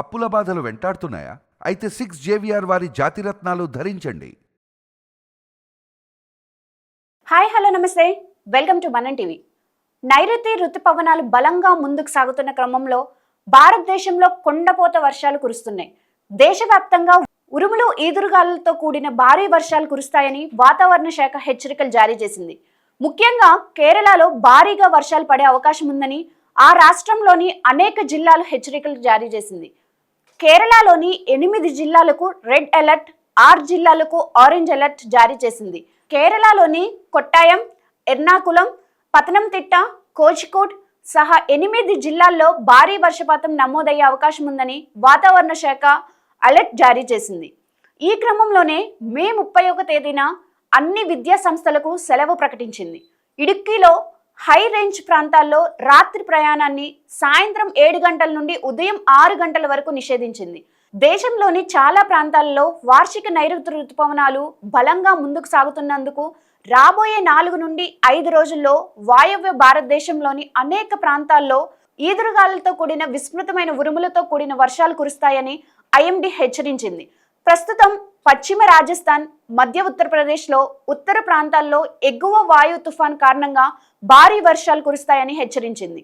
అప్పుల బాధలు వెంటాడుతున్నాయా? అయితే సిక్స్ జేవిఆర్ వారి జాతిరత్నాలు ధరించండి. హాయ్ హలో నమస్తే. వెల్కమ్ టు మనం టీవీ నైరుతి ఋతుపవనాలు బలంగా ముందుకు సాగుతున్న క్రమంలో భారతదేశంలో కొండపోత వర్షాలు కురుస్తున్నాయి. దేశవ్యాప్తంగా ఉరుములు ఈదురుగాలులతో కూడిన భారీ వర్షాలు కురుస్తాయని వాతావరణ శాఖ హెచ్చరికలు జారీ చేసింది. ముఖ్యంగా కేరళలో భారీగా వర్షాలు పడే అవకాశం ఉందని ఆ రాష్ట్రంలోని అనేక జిల్లాలు హెచ్చరికలు జారీ చేసింది. కేరళలోని ఎనిమిది జిల్లాలకు రెడ్ అలర్ట్ ఆరు జిల్లాలకు ఆరెంజ్ అలర్ట్ జారీ చేసింది. కేరళలోని కొట్టాయం ఎర్నాకులం పతనంతిట్ట కోజికోడ్ సహా ఎనిమిది జిల్లాల్లో భారీ వర్షపాతం నమోదయ్యే అవకాశం ఉందని వాతావరణ శాఖ అలర్ట్ జారీ చేసింది. ఈ క్రమంలోనే మే ముప్పై ఒక తేదీన అన్ని విద్యా సంస్థలకు సెలవు ప్రకటించింది. ఇడుక్కిలో హై రేంజ్ ప్రాంతాల్లో రాత్రి ప్రయాణాన్ని సాయంత్రం ఏడు గంటల నుండి ఉదయం ఆరు గంటల వరకు నిషేధించింది. దేశంలోని చాలా ప్రాంతాల్లో వార్షిక నైరుతి ఋతుపవనాలు బలంగా ముందుకు సాగుతున్నందుకు రాబోయే నాలుగు నుండి ఐదు రోజుల్లో వాయవ్య భారతదేశంలోని అనేక ప్రాంతాల్లో ఈదురుగాలతో కూడిన విస్తృతమైన ఉరుములతో కూడిన వర్షాలు కురుస్తాయని ఐఎండీ హెచ్చరించింది. ప్రస్తుతం పశ్చిమ రాజస్థాన్ మధ్య ఉత్తరప్రదేశ్లో ఉత్తర ప్రాంతాల్లో ఎగువ వాయు తుఫాన్ కారణంగా భారీ వర్షాలు కురుస్తాయని హెచ్చరించింది.